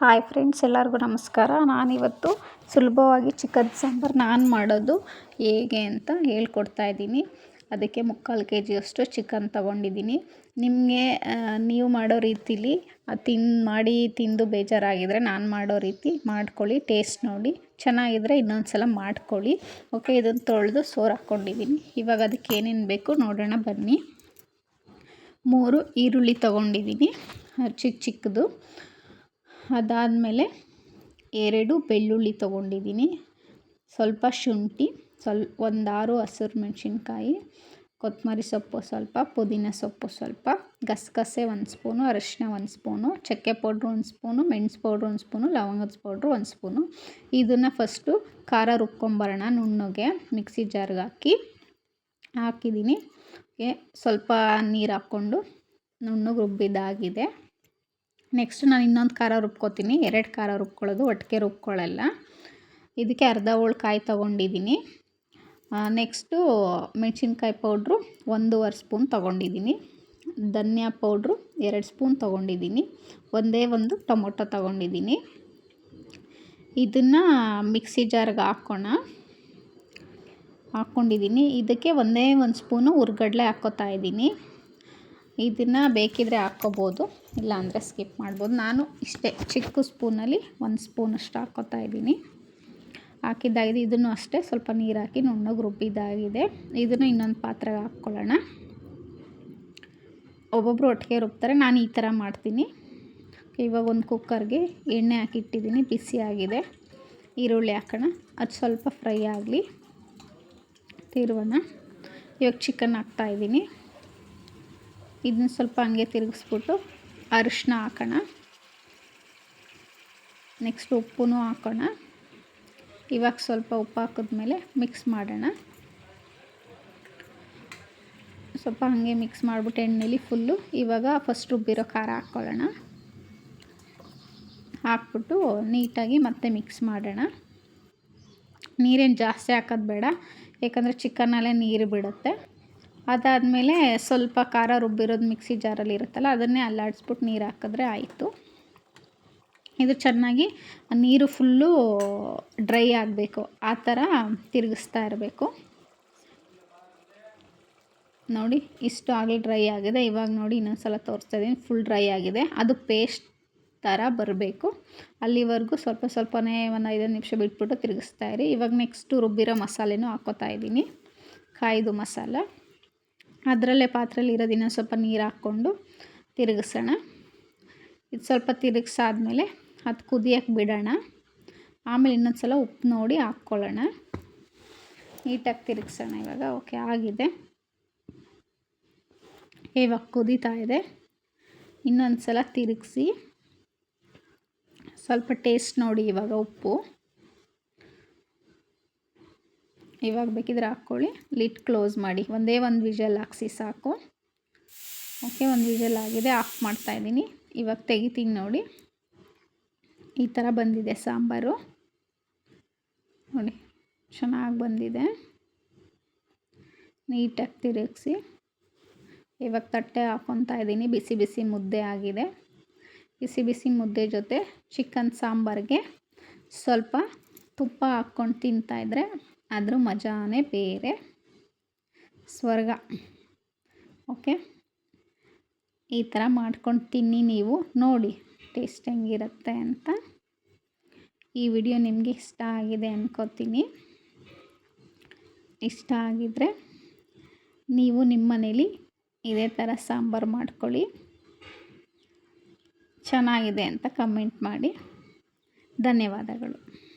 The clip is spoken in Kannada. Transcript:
ಹಾಯ್ ಫ್ರೆಂಡ್ಸ್, ಎಲ್ಲರಿಗೂ ನಮಸ್ಕಾರ. ನಾನಿವತ್ತು ಸುಲಭವಾಗಿ ಚಿಕನ್ ಸಾಂಬಾರು ನಾನು ಮಾಡೋದು ಹೇಗೆ ಅಂತ ಹೇಳ್ಕೊಡ್ತಾ ಇದ್ದೀನಿ. ಅದಕ್ಕೆ ಮುಕ್ಕಾಲು ಕೆ ಜಿಯಷ್ಟು ಚಿಕನ್ ತೊಗೊಂಡಿದ್ದೀನಿ. ನಿಮಗೆ ನೀವು ಮಾಡೋ ರೀತಿಲಿ ತಿನ್, ಮಾಡಿ ತಿಂದು ಬೇಜಾರಾಗಿದ್ದರೆ ನಾನು ಮಾಡೋ ರೀತಿ ಮಾಡ್ಕೊಳ್ಳಿ, ಟೇಸ್ಟ್ ನೋಡಿ. ಚೆನ್ನಾಗಿದ್ದರೆ ಇನ್ನೊಂದು ಸಲ ಮಾಡ್ಕೊಳ್ಳಿ. ಓಕೆ, ಇದನ್ನು ತೊಳೆದು ಸೋರ್ ಹಾಕ್ಕೊಂಡಿದ್ದೀನಿ ಇವಾಗ ಅದಕ್ಕೆ ಏನೇನು ಬೇಕು ನೋಡೋಣ, ಬನ್ನಿ. ಮೂರು ಈರುಳ್ಳಿ ತೊಗೊಂಡಿದ್ದೀನಿ ಚಿಕ್ಕ ಚಿಕ್ಕದು ಅದಾದಮೇಲೆ ಎರಡು ಬೆಳ್ಳುಳ್ಳಿ ತೊಗೊಂಡಿದ್ದೀನಿ. ಸ್ವಲ್ಪ ಶುಂಠಿ, ಸ್ವಲ್, ಒಂದಾರು ಹಸಿರು ಮೆಣಸಿನ್ಕಾಯಿ ಕೊತ್ತಂಬರಿ ಸೊಪ್ಪು ಸ್ವಲ್ಪ, ಪುದೀನ ಸೊಪ್ಪು ಸ್ವಲ್ಪ, ಗಸಗಸೆ ಒಂದು ಸ್ಪೂನು, ಅರಶಿನ ಒಂದು ಸ್ಪೂನು, ಚಕ್ಕೆ ಪೌಡ್ರು ಒಂದು ಸ್ಪೂನು, ಮೆಣಸು ಪೌಡ್ರು ಒಂದು ಸ್ಪೂನು, ಲವಂಗದ ಪೌಡ್ರು ಒಂದು ಸ್ಪೂನು. ಇದನ್ನು ಫಸ್ಟು ಖಾರ ರುಬ್ಕೊಂಬರೋಣ, ನುಣ್ಣಗೆ ಮಿಕ್ಸಿ ಜಾರ್ಗೆ ಹಾಕಿ. ಹಾಕಿದ್ದೀನಿ. ಸ್ವಲ್ಪ ನೀರು ಹಾಕ್ಕೊಂಡು ನುಣ್ಣಗೆ ರುಬ್ಬಿದ್ದಾಗಿದೆ. ನೆಕ್ಸ್ಟ್ ನಾನು ಇನ್ನೊಂದು ಖಾರ ರುಬ್ಕೋತೀನಿ. ಎರಡು ಖಾರ ರುಬ್ಕೊಳ್ಳೋದು, ಒಟ್ಟಿಗೆ ರುಬ್ಕೊಳ್ಳಲ್ಲ. ಇದಕ್ಕೆ ಅರ್ಧ ಕಾಯಿ ತೊಗೊಂಡಿದ್ದೀನಿ ನೆಕ್ಸ್ಟು ಮೆಣಸಿನ್ಕಾಯಿ ಪೌಡ್ರು ಒಂದೂವರೆ ಸ್ಪೂನ್ ತೊಗೊಂಡಿದ್ದೀನಿ ಧನಿಯಾ ಪೌಡ್ರು ಎರಡು ಸ್ಪೂನ್ ತೊಗೊಂಡಿದ್ದೀನಿ ಒಂದೇ ಒಂದು ಟೊಮೊಟೊ ತೊಗೊಂಡಿದ್ದೀನಿ ಇದನ್ನು ಮಿಕ್ಸಿ ಜಾರ್ಗೆ ಹಾಕ್ಕೋಣ ಹಾಕ್ಕೊಂಡಿದ್ದೀನಿ ಇದಕ್ಕೆ ಒಂದೇ ಒಂದು ಸ್ಪೂನು ಹುರ್ಗಡ್ಲೆ ಹಾಕ್ಕೋತಾ ಇದ್ದೀನಿ ಇದನ್ನು ಬೇಕಿದ್ದರೆ ಹಾಕ್ಕೋಬೋದು, ಇಲ್ಲಾಂದರೆ ಸ್ಕಿಪ್ ಮಾಡ್ಬೋದು. ನಾನು ಇಷ್ಟೇ ಚಿಕ್ಕ ಸ್ಪೂನಲ್ಲಿ ಒಂದು ಸ್ಪೂನಷ್ಟು ಹಾಕ್ಕೋತಾ ಇದ್ದೀನಿ. ಹಾಕಿದ್ದಾಗಿದೆ, ಇದನ್ನು ಅಷ್ಟೇ ಸ್ವಲ್ಪ ನೀರು ಹಾಕಿ ನುಣ್ಣಗೆ ರುಬ್ಬಿದ್ದಾಗಿದೆ. ಇದನ್ನು ಇನ್ನೊಂದು ಪಾತ್ರೆಗೆ ಹಾಕ್ಕೊಳ್ಳೋಣ. ಒಬ್ಬೊಬ್ಬರು ಒಟ್ಟಿಗೆ ರುಬ್ತಾರೆ, ನಾನು ಈ ಥರ ಮಾಡ್ತೀನಿ. ಇವಾಗ ಒಂದು ಕುಕ್ಕರ್ಗೆ ಎಣ್ಣೆ ಹಾಕಿಟ್ಟಿದ್ದೀನಿ, ಬಿಸಿ ಆಗಿದೆ. ಈರುಳ್ಳಿ ಹಾಕೋಣ. ಅದು ಸ್ವಲ್ಪ ಫ್ರೈ ಆಗಲಿ. ತಿರುವಣ. ಇವಾಗ ಚಿಕನ್ ಹಾಕ್ತಾಯಿದ್ದೀನಿ ಇದನ್ನ ಸ್ವಲ್ಪ ಹಂಗೆ ತಿರುಗಿಸ್ಬಿಟ್ಟು ಅರಿಶಿನ ಹಾಕೋಣ. ನೆಕ್ಸ್ಟ್ ಉಪ್ಪು ಹಾಕೋಣ. ಇವಾಗ ಸ್ವಲ್ಪ ಉಪ್ಪು ಹಾಕಿದ್ಮೇಲೆ ಮಿಕ್ಸ್ ಮಾಡೋಣ. ಸ್ವಲ್ಪ ಹಾಗೆ ಮಿಕ್ಸ್ ಮಾಡಿಬಿಟ್ಟು ಎಣ್ಣೆಲಿ ಫುಲ್ಲು ಇವಾಗ ಫಸ್ಟ್ ರುಬ್ಬಿರೋ ಖಾರ ಹಾಕ್ಕೊಳ್ಳೋಣ ಹಾಕ್ಬಿಟ್ಟು ನೀಟಾಗಿ ಮತ್ತೆ ಮಿಕ್ಸ್ ಮಾಡೋಣ. ನೀರೇನು ಜಾಸ್ತಿ ಹಾಕೋದು ಬೇಡ, ಯಾಕಂದರೆ ಚಿಕನ್ನಲ್ಲೇ ನೀರು ಬಿಡುತ್ತೆ. ಅದಾದಮೇಲೆ ಸ್ವಲ್ಪ ಖಾರ ರುಬ್ಬಿರೋದು ಮಿಕ್ಸಿ ಜಾರಲ್ಲಿ ಇರುತ್ತಲ್ಲ, ಅದನ್ನೇ ಅಲ್ಲಾಡಿಸ್ಬಿಟ್ಟು ನೀರು ಹಾಕಿದ್ರೆ ಆಯಿತು. ಇದು ಚೆನ್ನಾಗಿ ನೀರು ಫುಲ್ಲು ಡ್ರೈ ಆಗಬೇಕು, ಆ ಥರ ತಿರುಗಿಸ್ತಾ ಇರಬೇಕು. ನೋಡಿ, ಇಷ್ಟು ಆಗಲಿ ಡ್ರೈ ಆಗಿದೆ. ಇವಾಗ ನೋಡಿ ಇನ್ನೊಂದು ಸಲ ತೋರಿಸ್ತಾ ಇದ್ದೀನಿ, ಫುಲ್ ಡ್ರೈ ಆಗಿದೆ. ಅದು ಪೇಸ್ಟ್ ಥರ ಬರಬೇಕು. ಅಲ್ಲಿವರೆಗೂ ಸ್ವಲ್ಪ ಸ್ವಲ್ಪನೇ ಒಂದು ಐದು ನಿಮಿಷ ಬಿಟ್ಬಿಟ್ಟು ತಿರುಗಿಸ್ತಾ ಇರಿ. ಇವಾಗ ನೆಕ್ಸ್ಟು ರುಬ್ಬಿರೋ ಮಸಾಲೆನೂ ಹಾಕೋತಾ ಇದ್ದೀನಿ. ಕಾಯ್ದು ಮಸಾಲ. ಅದರಲ್ಲೇ ಪಾತ್ರೆಯಲ್ಲಿ ಇರೋದಿನ ಸ್ವಲ್ಪ ನೀರು ಹಾಕ್ಕೊಂಡು ತಿರುಗಿಸೋಣ. ಇದು ಸ್ವಲ್ಪ ತಿರುಗಿಸಾದ್ಮೇಲೆ ಅದು ಕುದಿಯೋಕ್ಕೆ ಬಿಡೋಣ. ಆಮೇಲೆ ಇನ್ನೊಂದು ಸಲ ಉಪ್ಪು ನೋಡಿ ಹಾಕ್ಕೊಳ್ಳೋಣ. ನೀಟಾಗಿ ತಿರುಗಿಸೋಣ ಇವಾಗ. ಓಕೆ, ಆಗಿದೆ. ಇವಾಗ ಕುದೀತಾ ಇದೆ. ಇನ್ನೊಂದು ಸಲ ತಿರುಗಿಸಿ ಸ್ವಲ್ಪ ಟೇಸ್ಟ್ ನೋಡಿ ಇವಾಗ ಉಪ್ಪು. ಇವಾಗ ಬೇಕಿದ್ರೆ ಹಾಕ್ಕೊಳ್ಳಿ. ಲಿಟ್ ಕ್ಲೋಸ್ ಮಾಡಿ. ಒಂದೇ ಒಂದು ವಿಜಲ್ ಹಾಕ್ಸಿ ಸಾಕು. ಓಕೆ, ಒಂದು ವಿಜಲ್ ಆಗಿದೆ. ಆಫ್ ಮಾಡ್ತಾಯಿದ್ದೀನಿ ಇವಾಗ ತೆಗಿತೀನಿ ನೋಡಿ. ಈ ಥರ ಬಂದಿದೆ ಸಾಂಬಾರು. ನೋಡಿ, ಚೆನ್ನಾಗಿ ಬಂದಿದೆ. ನೀಟಾಗಿ ತಿರುಗಿಸಿ. ಇವಾಗ ತಟ್ಟೆ ಹಾಕ್ಕೊತಾ ಇದ್ದೀನಿ. ಬಿಸಿ ಬಿಸಿ ಮುದ್ದೆ ಆಗಿದೆ. ಬಿಸಿ ಬಿಸಿ ಮುದ್ದೆ ಜೊತೆ ಚಿಕನ್ ಸಾಂಬಾರಿಗೆ ಸ್ವಲ್ಪ ತುಪ್ಪ ಹಾಕ್ಕೊಂಡು ತಿಂತಾಯಿದ್ರೆ ಅದ್ರ ಮಜಾನೇ ಬೇರೆ. ಸ್ವರ್ಗ. ಓಕೆ? ಈ ಥರ ಮಾಡ್ಕೊಂಡು ತಿನ್ನಿ ನೀವು. ನೋಡಿ, ಟೇಸ್ಟ್ ಹೆಂಗಿರುತ್ತೆ ಅಂತ. ಈ ವಿಡಿಯೋ ನಿಮಗೆ ಇಷ್ಟ ಆಗಿದೆ ಅಂದ್ಕೋತೀನಿ ಇಷ್ಟ ಆಗಿದರೆ ನೀವು ನಿಮ್ಮ ಮನೇಲಿ ಇದೇ ಥರ ಸಾಂಬಾರು ಮಾಡ್ಕೊಳ್ಳಿ. ಚೆನ್ನಾಗಿದೆ ಅಂತ ಕಮೆಂಟ್ ಮಾಡಿ. ಧನ್ಯವಾದಗಳು.